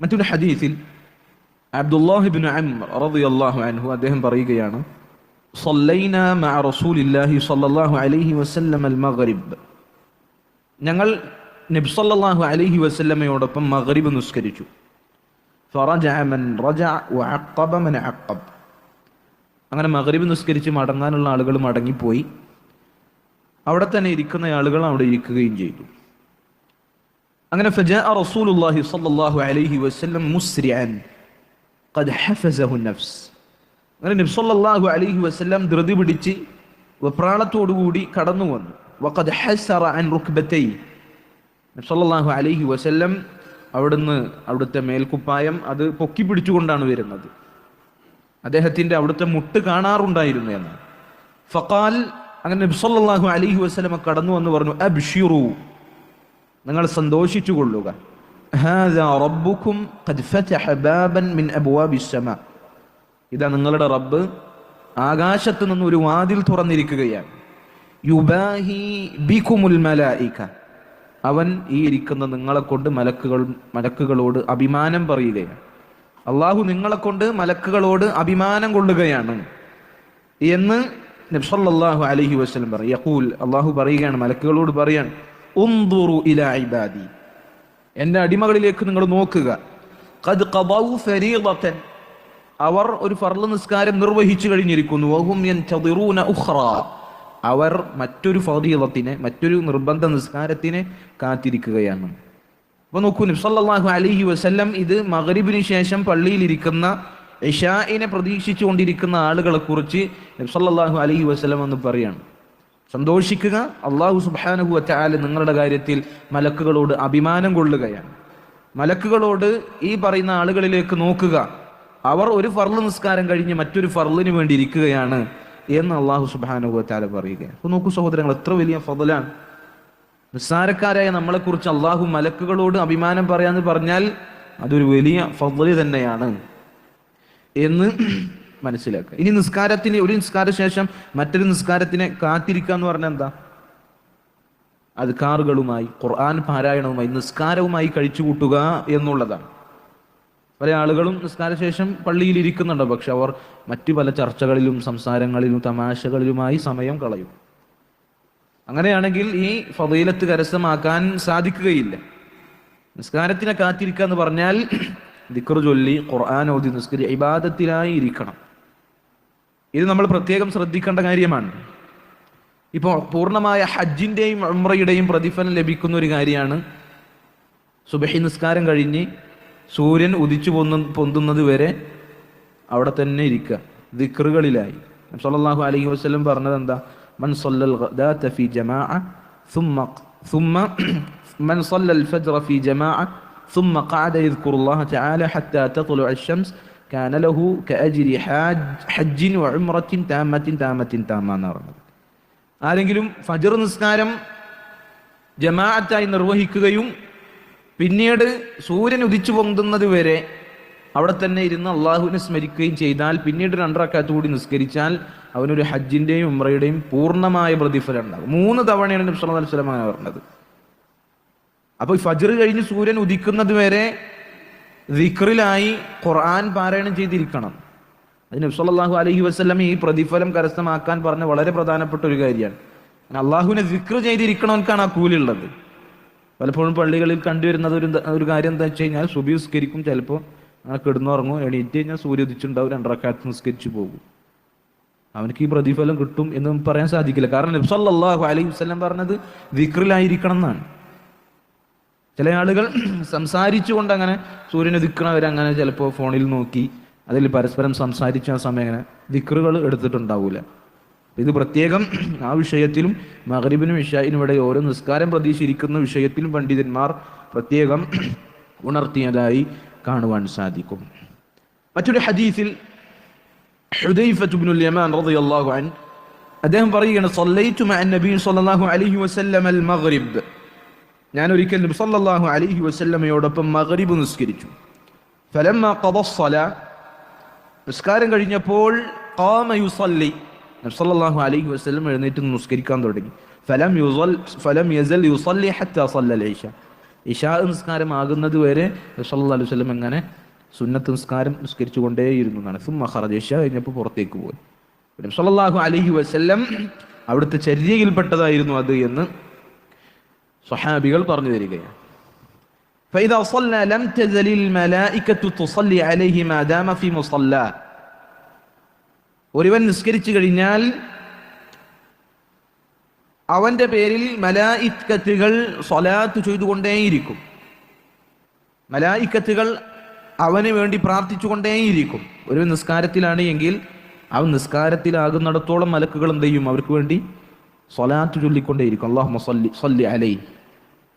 മറ്റൊരു ഹദീസിൽ അബ്ദുല്ലാഹിബിൻ അംർ റളിയല്ലാഹു അൻഹു അദ്ദേഹം പറയുകയാണ് صلينا مع رسول الله صلى الله عليه وسلم المغرب ഞങ്ങൾ നബി സല്ലല്ലാഹു അലൈഹി വസല്ലമയോടൊപ്പം മഗ്രിബ് നിസ്കരിച്ചു فرجع من رجع وعقب من عقب അങ്ങനെ മഗ്രിബ് നിസ്കരിച്ച് മടങ്ങാനുള്ള ആളുകൾ മടങ്ങിപ്പോയി അവിടെ തന്നെ ഇരിക്കുന്ന ആളുകൾ അവിടെ ഇരിക്കുകയും ചെയ്തു അങ്ങനെ അലൈഹി വസല്ലം മുസ്രിഅൻ. ഖദ് നബി അലൈഹി വസല്ലം ധൃതി പിടിച്ച് വെപ്രാളത്തോടുകൂടി കടന്നു വന്നു. വഖദ് വസ്ല്ലം അൻ നബി അലൈഹി വസല്ലം അവിടുന്ന് അവിടുത്തെ മേൽക്കുപ്പായം അത് പൊക്കി പിടിച്ചുകൊണ്ടാണ് വരുന്നത്. അദ്ദേഹത്തിന്റെ അവിടുത്തെ മുട്ട് കാണാറുണ്ടായിരുന്നു എന്ന്. ഫക്കാൽ അങ്ങനെ നബിസല്ലാഹു അലഹി വസ്ലമ കടന്നു എന്ന് പറഞ്ഞു അബ്ഷിറു. നിങ്ങൾ സന്തോഷിച്ചു കൊള്ളുക ഇതാ നിങ്ങളുടെ റബ്ബ് ആകാശത്ത് നിന്ന് ഒരു വാതിൽ തുറന്നിരിക്കുകയാണ്. യുബാഹി ബികുമുൽ മലായിക. അവൻ ഈ ഇരിക്കുന്ന നിങ്ങളെ കൊണ്ട് മലക്കുകൾ മലക്കുകളോട് അഭിമാനം പറയുകയാണ്. അള്ളാഹു നിങ്ങളെ കൊണ്ട് മലക്കുകളോട് അഭിമാനം കൊള്ളുകയാണ്. എന്ന് നബ്സല്ലാഹു അലഹി വസ്ലം പറയും. യഖൂൽ അള്ളാഹു പറയുകയാണ് മലക്കുകളോട് പറയാൻ ഇലാ ഇബാദി. എന്റെ അടിമകളിലേക്ക് നിങ്ങൾ നോക്കുക. അവർ ഒരു ഫർൾ നിസ്കാരം നിർവഹിച്ചു കഴിഞ്ഞിരിക്കുന്നു. വഹും യൻതദിറൂന അവർ മറ്റൊരു ഫറീളത്തിനെ മറ്റൊരു നിർബന്ധ നിസ്കാരത്തിനെ കാത്തിരിക്കുകയാണ്. അപ്പൊ നോക്കൂ നബ്സല്ലാഹു അലഹി വസ്ല്ലം ഇത് മഗ്രിബിന് ശേഷം പള്ളിയിലിരിക്കുന്ന ഇഷായിനെ പ്രതീക്ഷിച്ചുകൊണ്ടിരിക്കുന്ന ആളുകളെ കുറിച്ച് നബ്സല്ലാഹു അലഹി വസ്ലം എന്ന് പറയാണ്. സന്തോഷിക്കുക. അള്ളാഹു സുബാനുഹു വറ്റാൽ നിങ്ങളുടെ കാര്യത്തിൽ മലക്കുകളോട് അഭിമാനം കൊള്ളുകയാണ്. മലക്കുകളോട് ഈ പറയുന്ന ആളുകളിലേക്ക് നോക്കുക. അവർ ഒരു ഫർൾ നിസ്കാരം കഴിഞ്ഞ് മറ്റൊരു ഫർളിന് വേണ്ടി ഇരിക്കുകയാണ് എന്ന് അള്ളാഹു സുബാനുഹു വറ്റാൽ പറയുകയാണ്. അപ്പൊ നോക്കൂ സഹോദരങ്ങൾ എത്ര വലിയ ഫതലാണ് നിസ്സാരക്കാരായ നമ്മളെക്കുറിച്ച് അള്ളാഹു മലക്കുകളോട് അഭിമാനം പറയാന്ന് പറഞ്ഞാൽ അതൊരു വലിയ ഫതലി തന്നെയാണ് എന്ന് മനസ്സിലാക്കുക. ഇനി നിസ്കാരത്തിന് ഒരു നിസ്കാര ശേഷം മറ്റൊരു നിസ്കാരത്തിനെ കാത്തിരിക്കുക എന്ന് പറഞ്ഞാൽ എന്താ? അത് കാറുകളുമായി ഖുർആൻ പാരായണവുമായി നിസ്കാരവുമായി കഴിച്ചു കൂട്ടുക എന്നുള്ളതാണ്. പല ആളുകളും നിസ്കാരശേഷം പള്ളിയിൽ ഇരിക്കുന്നുണ്ടോ പക്ഷെ അവർ മറ്റു പല ചർച്ചകളിലും സംസാരങ്ങളിലും തമാശകളിലുമായി സമയം കളയും. അങ്ങനെയാണെങ്കിൽ ഈ ഫതീലത്ത് കരസ്ഥമാക്കാൻ സാധിക്കുകയില്ല. നിസ്കാരത്തിനെ കാത്തിരിക്കുക എന്ന് പറഞ്ഞാൽ ദിക്കർ ചൊല്ലി ഖുർആൻ ഓതി നിസ്കരി ഇബാദത്തിലായി ഇരിക്കണം. ഇത് നമ്മൾ പ്രത്യേകം ശ്രദ്ധിക്കേണ്ട കാര്യമാണ് ഇപ്പോൾ പൂർണ്ണമായ ഹജ്ജിൻ്റെയും ഉംറയുടെയും പ്രതിഫലം ലഭിക്കുന്ന ഒരു കാര്യമാണ് സുബഹി നിസ്കാരം കഴിഞ്ഞ് സൂര്യൻ ഉദിച്ചു പൊന്നു പൊന്തുന്നത് വരെ അവിടെ തന്നെ ഇരിക്കുക ദിക്റുകളിലായി സല്ലല്ലാഹു അലൈഹി വസല്ലം പറഞ്ഞത് എന്താ من صلى الغداة في جماعة ثم ثم من صلى الفجر في جماعة ثم قعد يذكر الله تعالى حتى تطلع الشمس കാന ലഹു കഅജിരി ഹജ്ജിൻ വഅംറത്തിൻ താമത്തിൻ താമത്തിൻ താമ എന്ന് പറഞ്ഞത്. ആരെങ്കിലും ഫജർ നിസ്കാരം ജമാഅത്തായി നിർവഹിക്കുകയും പിന്നീട് സൂര്യൻ ഉദിച്ചു പൊന്തുന്നത് വരെ അവിടെ തന്നെ ഇരുന്ന് അള്ളാഹുവിനെ സ്മരിക്കുകയും ചെയ്താൽ പിന്നീട് രണ്ടറക്കാത്ത കൂടി നിസ്കരിച്ചാൽ അവനൊരു ഹജ്ജിന്റെയും ഉമ്രയുടെയും പൂർണമായ പ്രതിഫലം ഉണ്ടാകും. മൂന്ന് തവണയാണ് നബ്സ് അലൈഹി സ്വലമാണ് പറഞ്ഞത്. അപ്പോൾ ഫജർ കഴിഞ്ഞ് സൂര്യൻ ഉദിക്കുന്നത് വരെ ദിക്റിലായി ഖുർആൻ പാരായണം ചെയ്തിരിക്കണം. അതിന് നബി സല്ലല്ലാഹു അലൈഹി വസല്ലം ഈ പ്രതിഫലം കരസ്ഥമാക്കാൻ പറഞ്ഞ വളരെ പ്രധാനപ്പെട്ട ഒരു കാര്യമാണ്. അള്ളാഹുവിനെ ദിക്ർ ചെയ്തിരിക്കണവൻക്കാണ് ആ കൂലുള്ളത് പലപ്പോഴും പള്ളികളിൽ കണ്ടുവരുന്നത് ഒരു ഒരു കാര്യം എന്താ വെച്ച് കഴിഞ്ഞാൽ സുബി നിസ്കരിക്കും ചിലപ്പോൾ അങ്ങനെ കിടന്നുറങ്ങും എണീറ്റ് കഴിഞ്ഞാൽ സൂര്യ ഉദിച്ചുണ്ടാവും രണ്ടറക്കാലത്ത് നിസ്കരിച്ചു പോകും. അവനക്ക് ഈ പ്രതിഫലം കിട്ടും എന്ന് പറയാൻ സാധിക്കില്ല. കാരണം നബി സല്ലല്ലാഹു അലൈഹി വസല്ലം പറഞ്ഞത് ദിക്റിലായിരിക്കണം എന്നാണ്. ചില ആളുകൾ സംസാരിച്ചുകൊണ്ട് അങ്ങനെ സൂര്യനെ ദിക്കണവരങ്ങനെ ചിലപ്പോൾ ഫോണിൽ നോക്കി അതിൽ പരസ്പരം സംസാരിച്ച ആ സമയം അങ്ങനെ ദിക്കറുകൾ എടുത്തിട്ടുണ്ടാവൂല. ഇത് പ്രത്യേകം ആ വിഷയത്തിലും മഗ്രിബിനും ഇഷായിനും ഇവിടെ ഓരോ നിസ്കാരം പ്രതീക്ഷിച്ചിരിക്കുന്ന വിഷയത്തിലും പണ്ഡിതന്മാർ പ്രത്യേകം ഉണർത്തിയതായി കാണുവാൻ സാധിക്കും. മറ്റൊരു ഹദീസിൽ യമാൻ അൻ അദ്ദേഹം പറയുകയാണ് സല്ലല്ലാഹു അലൈഹി മഗ്രിബ്. ഞാൻ ഒരിക്കൽ നബ്സല്ലാഹു അലിഹി വസ്ല്ലമയോടൊപ്പം മകരിബ് നിസ്കരിച്ചു. ഫലമ്മ കബസ്സല നിസ്കാരം കഴിഞ്ഞപ്പോൾ കാമ യുസല്ലി. നബ്സല്ലാഹു അലിഹി വസ്ലം എഴുന്നേറ്റ് നിസ്കരിക്കാൻ തുടങ്ങി. ഫലം യുസൽ ഫലം യസൽ യുസല്ലി ഹത്തീഷ ഇഷാ. നിസ്കാരം ആകുന്നത് വരെ നബ്സല്ലാ അലൈഹി വസ്ലം എങ്ങനെ സുന്നത്ത് നിസ്കാരം നിസ്കരിച്ചു കൊണ്ടേയിരുന്നു എന്നാണ്. സും കഴിഞ്ഞപ്പോൾ പുറത്തേക്ക് പോയി. നബ്സല്ലാഹു അലിഹി വസ്ല്ലം അവിടുത്തെ ചര്യയിൽപ്പെട്ടതായിരുന്നു അത് എന്ന് സ്വഹാബികൾ പറഞ്ഞു തരികയാണ് فإذا صلى لم تزل الملائكة تصلي عليه ما دام في مصلاه ഒരുവൻ നിസ്കരിച്ചു കഴിഞ്ഞാൽ അവന്റെ പേരിൽ മലായിക്കത്തുകൾ സ്വലാത്ത് ചെയ്തുകൊണ്ടേയിരിക്കും മലായിക്കത്തുകൾ അവന് വേണ്ടി പ്രാർത്ഥിച്ചുകൊണ്ടേയിരിക്കും ഒരു നിസ്കാരത്തിലാണ് എങ്കിൽ അവൻ നിസ്കാരത്തിലാകുന്നിടത്തോളം മലക്കുകൾ എന്ത് ചെയ്യും അവർക്ക് വേണ്ടി സ്വലാത്ത് ചൊല്ലിക്കൊണ്ടേയിരിക്കും അള്ളാഹു സല്ലി സല്ലി അലൈ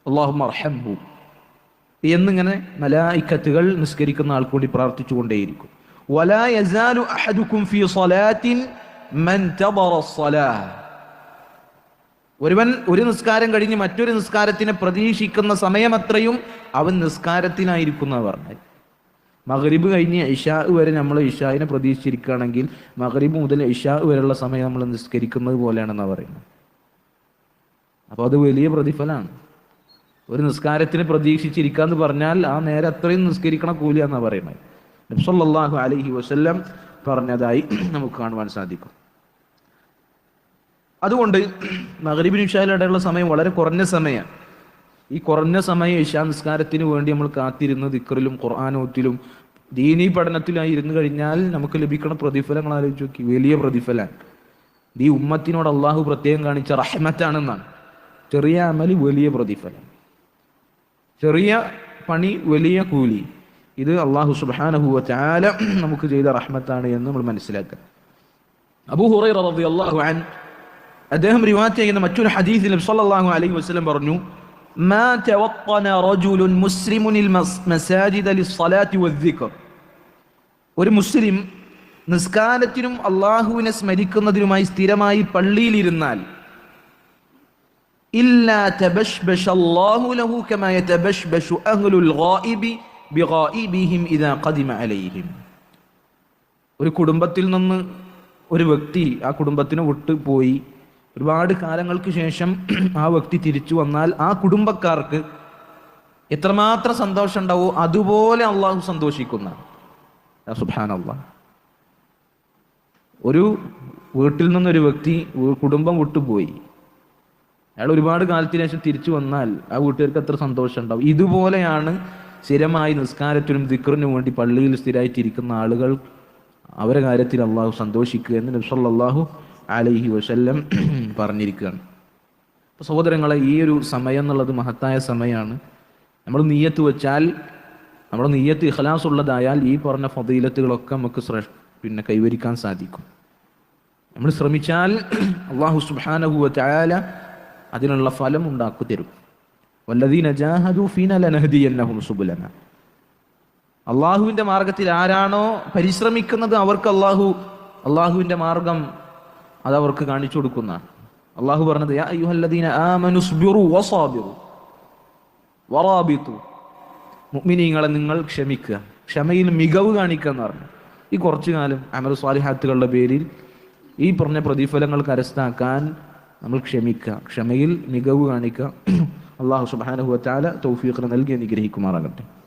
അള്ളാഹു അർഹംഹു എന്നിങ്ങനെ മലായിക്കത്തുകൾ നിസ്കരിക്കുന്ന ആൾക്ക് വേണ്ടി പ്രാർത്ഥിച്ചുകൊണ്ടേയിരിക്കും ولا يزال أحدكم في صلاة من تبر الصلاة ഒരുവൻ ഒരു നിസ്കാരം കഴിഞ്ഞ് മറ്റൊരു നിസ്കാരത്തിനെ പ്രതീക്ഷിക്കുന്ന സമയമത്രയും അവൻ നിസ്കാരത്തിനായിരിക്കുന്ന പറഞ്ഞത് മഗ്രിബ് കഴിഞ്ഞ് ഇഷാ വരെ നമ്മൾ ഇഷാവിനെ പ്രതീക്ഷിച്ചിരിക്കുകയാണെങ്കിൽ മഗ്രിബ് മുതൽ ഇഷാ വരെയുള്ള സമയം നമ്മൾ നിസ്കരിക്കുന്നത് പോലെയാണെന്നാണ് പറയുന്നത് അപ്പോൾ അത് വലിയ പ്രതിഫലമാണ് ഒരു നിസ്കാരത്തിന് പ്രതീക്ഷിച്ചിരിക്കാന്ന് പറഞ്ഞാൽ ആ നേരെ അത്രയും നിസ്കരിക്കണ കൂലിയാന്നാണ് പറയുന്നത്. നബ്സല്ലാഹു അലഹി വസല്ലം പറഞ്ഞതായി നമുക്ക് കാണുവാൻ സാധിക്കും. അതുകൊണ്ട് മകരീബിന് ഇഷായിലിടയുള്ള സമയം വളരെ കുറഞ്ഞ സമയമാണ്. ഈ കുറഞ്ഞ സമയം ഇഷാ നിസ്കാരത്തിന് വേണ്ടി നമ്മൾ കാത്തിരുന്ന് ദിക്കറിലും ഖുർആാനോത്തിലും ദീനീ പഠനത്തിലായി ഇരുന്ന് കഴിഞ്ഞാൽ നമുക്ക് ലഭിക്കുന്ന പ്രതിഫലങ്ങൾ ആലോചിച്ച് നോക്കി വലിയ പ്രതിഫലമാണ്. ഈ ഉമ്മത്തിനോട് അള്ളാഹു പ്രത്യേകം കാണിച്ച റഹ്മത്താണെന്നാണ്. ചെറിയ അമൽ വലിയ പ്രതിഫലം ചെറിയ പണി വലിയ കൂലി ഇത് അള്ളാഹു സുബാനഹുവ ചാല നമുക്ക് ചെയ്ത റഹ്മത്താണ് എന്ന് നമ്മൾ മനസ്സിലാക്കുക അബൂ ഹുറൈറ റളിയല്ലാഹു അൻ അദ്ദേഹം റിവായത്ത് ചെയ്യുന്ന മറ്റൊരു ഹദീസിൽ സല്ലല്ലാഹു അലൈഹി വസല്ലം പറഞ്ഞു ما توطن رجل مسلم المساجد للصلاة والذكر ഒരു മുസ്ലിം നിസ്കാരത്തിനും അള്ളാഹുവിനെ സ്മരിക്കുന്നതിനുമായി സ്ഥിരമായി പള്ളിയിലിരുന്നാൽ إلا تبشبش الله له كما يتبشبش أهل الغائب بغائبهم إذا قدم عليهم ഒരു കുടുംബത്തിൽ നിന്ന് ഒരു വ്യക്തി ആ കുടുംബത്തിനെ വിട്ടു പോയി ഒരുപാട് കാലങ്ങൾക്ക് ശേഷം ആ വ്യക്തി തിരിച്ചു വന്നാൽ ആ കുടുംബക്കാർക്ക് എത്രമാത്രം സന്തോഷം ഉണ്ടാവോ അതുപോലെ അള്ളാഹു സന്തോഷിക്കുന്ന സുബാൻ അള്ളാഹ് ഒരു വീട്ടിൽ നിന്നൊരു വ്യക്തി കുടുംബം വിട്ടുപോയി അയാൾ ഒരുപാട് കാലത്തിന് ശേഷം തിരിച്ചു വന്നാൽ ആ വീട്ടുകാർക്ക് അത്ര സന്തോഷം ഉണ്ടാവും. ഇതുപോലെയാണ് സ്ഥിരമായി നിസ്കാരത്തിനും ദിക്കറിനും വേണ്ടി പള്ളിയിൽ സ്ഥിരമായിട്ടിരിക്കുന്ന ആളുകൾ അവരെ കാര്യത്തിൽ അള്ളാഹു സന്തോഷിക്കുക എന്ന് നബ്സല്ലാഹു അലൈഹി വസല്ലം പറഞ്ഞിരിക്കുകയാണ്. അപ്പോൾ സഹോദരങ്ങളെ ഈ ഒരു സമയം എന്നുള്ളത് മഹത്തായ സമയമാണ്. നമ്മൾ നീയത്ത് വെച്ചാൽ നമ്മുടെ നീയത്ത് ഇഖലാസ് ഉള്ളതായാൽ ഈ പറഞ്ഞ ഫതീലത്തുകളൊക്കെ നമുക്ക് പിന്നെ കൈവരിക്കാൻ സാധിക്കും. നമ്മൾ ശ്രമിച്ചാൽ അള്ളാഹു സുബാനഹുവ ചായാല അതിനുള്ള ഫലം ഉണ്ടാക്കി തരും അള്ളാഹുവിന്റെ മാർഗത്തിൽ ആരാണോ പരിശ്രമിക്കുന്നത് അവർക്ക് അള്ളാഹു അള്ളാഹുവിന്റെ മാർഗം അത് അവർക്ക് കാണിച്ചു കൊടുക്കുന്ന അള്ളാഹു പറഞ്ഞത് മുഅ്മിനീങ്ങളെ നിങ്ങൾ ക്ഷമിക്കുക. ക്ഷമയിൽ മികവ് കാണിക്കുക എന്ന് പറഞ്ഞു. ഈ കുറച്ചു കാലം അമൽ സ്വാലിഹാത്തുകളുടെ പേരിൽ ഈ പറഞ്ഞ പ്രതിഫലങ്ങൾ കരസ്ഥാക്കാൻ നമ്മൾ ക്ഷമിക്കുക. ക്ഷമയിൽ മികവ് കാണിക്കുക. അള്ളാഹു സുബാനുഹുവ ചാല തൗഫീഖ് നൽകി അനുഗ്രഹിക്കുമാറാകട്ടെ.